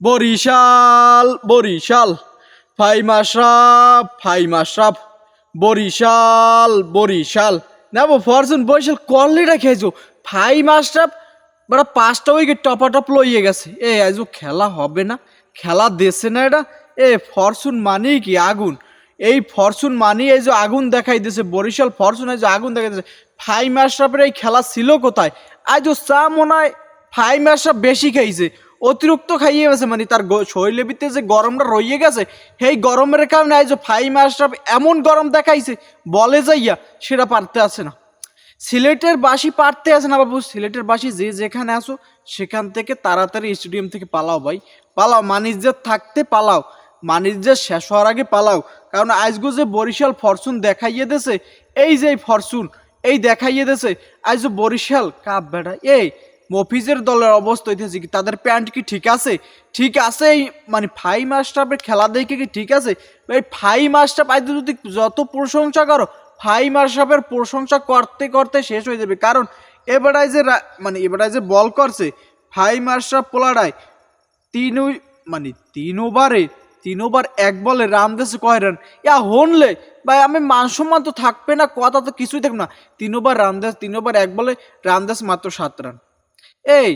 বরিশাল বরিশাল, ফাইম আশরাফ ফাইম আশরাফ, বরিশাল বরিশাল। না বো ফরচুন বরিশাল কল্লিটা খেয়েছো? ফাইম আশরাফ, বড় পাঁচটা উইকেট টপা টপ লইয়ে গেছে। এ, আজও খেলা হবে না, খেলা দেশে না এটা। এ ফরচুন মানেই কি আগুন? এই ফরচুন মানি এই যে আগুন দেখাই দিয়েছে, বরিশাল ফরচুন এই যে আগুন দেখাই দিয়েছে। ফাইম আশরাফের এই খেলা ছিল কোথায়? আজ ও চা মনে হয় ফাইম আশরাফ বেশি খাইছে অতিরিক্ত খাইয়ে গেছে মানে তার শরীরের ভিতরে যে গরমটা রইয়ে গেছে, সেই গরমের কারণে আজ ফাইম আশরাফ এমন গরম দেখাইছে, বলে যাইয়া সেটা পারতে আছে না। সিলেটের বাসি পারতে আছে না বাবু, সিলেটের বাসি যে যেখানে আসো সেখান থেকে তাড়াতাড়ি স্টেডিয়াম থেকে পালাও ভাই। পালাও মানিজ্যের থাকতে পালাও মানিজ্যের শেষ হওয়ার আগে পালাও, কারণ আজগো যে বরিশাল ফরচুন দেখাইয়ে দেছে এই যে ফরচুন, এই দেখাইয়ে দেছে আজ বরিশাল, কাপ বেড়া এই মফিজের দলের অবস্থা হইতেছে কি? তাদের প্যান্ট কি ঠিক আছে? ঠিক আছে মানে ফাই মাস্টারের খেলা দেখে কি ঠিক আছে? এই ফাই মাস্টার আজ যদি যত প্রশংসা করো, ফাই মাস্টারের প্রশংসা করতে করতে শেষ হয়ে যাবে। কারণ এবারায় যে মানে এবারায় যে বল করছে ফাই মাস্টার পোলারায় তিন মানে তিন ওভারে তিন ওভার এক বলে রামদাস কয় রান? ইয়া হনলে, ভাই আমি মান সম্মান তো থাকবে না, কথা তো কিছুই থাকবে না। তিন ওভার রামদাস তিন ওভার এক বলে রামদাস মাত্র সাত রান। এই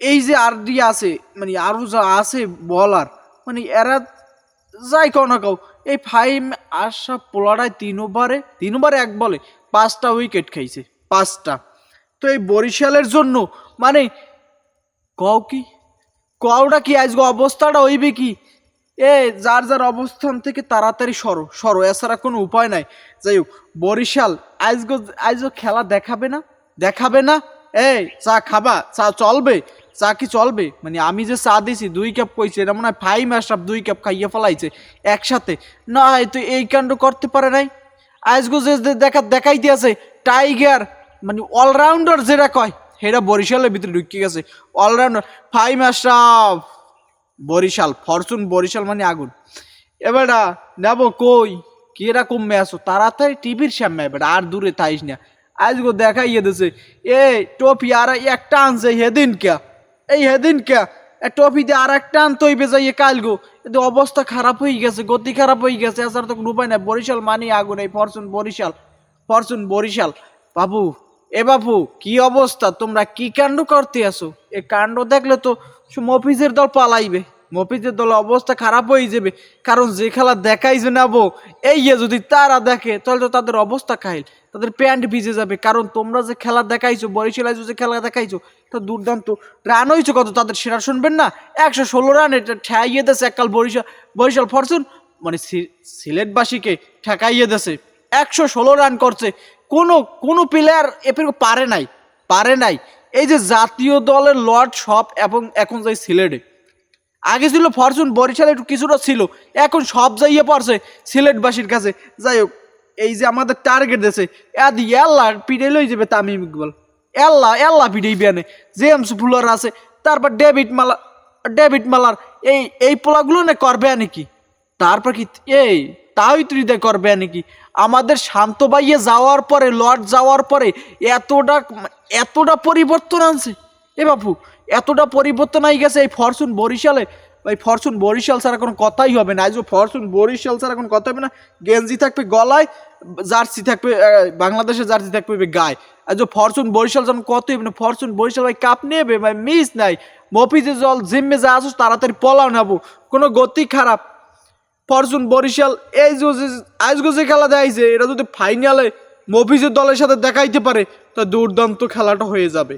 এই যে আর ডি আছে মানে আরও যা আছে বলার মানে এরা যাই কও না কও, এই ফাইম আশা পোলারায় তিন ওভারে তিন ওভারে এক বলে, পাঁচটা উইকেট খাইছে, পাঁচটা। তো এই বরিশালের জন্য মানে কও কি, কওটা কি আজকে অবস্থাটা হইবে কি? এ, যার যার অবস্থান থেকে তাড়াতাড়ি সরো সরো, এছাড়া কোনো উপায় নাই। যাই হোক, বরিশাল আজকে আজকে খেলা দেখাবে না দেখাবে না এই, চা খাবা? চা চলবে? চা কি চলবে? মানে আমি যে চা দিছি, দুই কাপ কইছি, এটা মনে হয় ফাই মাস্টার দুই কাপ খাইয়ে ফেলাইছে একসাথে। না হয়তো এই কাণ্ড করতে পারে নাই। আজকে যে দেখা দেখাই দিয়েছে টাইগার মানে অলরাউন্ডার যেটা কয় সেটা বরিশালের ভিতরে ঢুকে গেছে। অলরাউন্ডার, ফাই মাস্টার বরিশাল, ফরচুন বরিশাল মানে আগুন। এবারটা নেব কই? কীরকম ম্যাচ তাড়াতাড়ি টিভির সামনে এবার আর দূরে থাইস না। আজকে দেখাইয়ে দিছে। এ টপি আর একটা আনছে হেদিন কে? এই হেদিন কে? টপি দিয়ে আর একটা আনতে হইবে যাইয়ে কাল গো এতে অবস্থা খারাপ হয়ে গেছে, গতি খারাপ হয়ে গেছে। এছাড়া তো কোনো উপায় নাই। বরিশাল মানি আগুন, এই ফরচুন বরিশাল ফরচুন বরিশাল। বাবু, এ বাবু, কি অবস্থা? তোমরা কি কাণ্ড করতে আসো এ কাণ্ড দেখলে তো মফিজের দল পালাইবে। মফিজের দল অবস্থা খারাপ হয়ে যাবে। কারণ যে খেলা দেখাইছে না বো এই যদি তারা দেখে, তাহলে তো তাদের অবস্থা খাইল তাদের প্যান্ট ভিজে যাবে। কারণ তোমরা যে খেলা দেখাইছো, বরিশাল যে খেলা দেখাইছো তা দুর্দান্ত। রান হয়েছে কত তাদের সেরা শুনবেন না? একশো ষোলো রান, এটা ঠেয়াইয়ে দেছে এককাল বরিশাল বরিশাল ফরচুন। মানে সিলেটবাসীকে ঠেকাইয়ে দেছে একশো ষোলো রান করছে। কোনো কোনো প্লেয়ার এপের পারে নাই পারে নাই। এই যে জাতীয় দলের লর্ড সব এবং এখন যাই সিলেটে। আগে ছিল ফরচুন, বরিশালে একটু কিছুটা ছিল। এখন সব যাইয়ে পড়ছে সিলেটবাসীর কাছে। যাই হোক, এই যে আমাদের টার্গেট দিয়েছে এদি এল্লা পিড়ে লই যাবে তামিম ইকবাল। এল্লা এল্লা পিড়েই বিয়ানে জেমস ফুলার আছে, তারপর ডেভিড মালা, ডেভিড মালার, এই এই পোলাগুলো না করবে নাকি তারপর কি, এই, তাই তুই করবে নাকি আমাদের শান্ত বাইয়ে যাওয়ার পরে, লর্ড যাওয়ার পরে, এতটা এতটা পরিবর্তন আনছে। এ বাপু, এতটা পরিবর্তন আই গেছে এই ফরচুন বরিশালে। এই ফরচুন বরিশাল ছাড়া কোনো কথাই হবে না। আজও ফরচুন বরিশাল ছাড়া কোনো কথা হবে না। গেঞ্জি থাকবে গলায়, জার্সি থাকবে বাংলাদেশে জার্সি থাকবে গায়ে। আজ ফরচুন বরিশাল যেমন কত হবে না। ফরচুন বরিশাল ভাই কাপ নেবে? ভাই মিস নাই। মফিজে জল জিম্মে যা আসুস তাড়াতাড়ি পলাও নেব কোনো গতি খারাপ। ফরচুন বরিশাল, এই যে আজকে যে খেলা দেখাইছে, এটা যদি ফাইনালে মফিজের দলের সাথে দেখাইতে পারে, তা দুর্দান্ত খেলাটা হয়ে যাবে।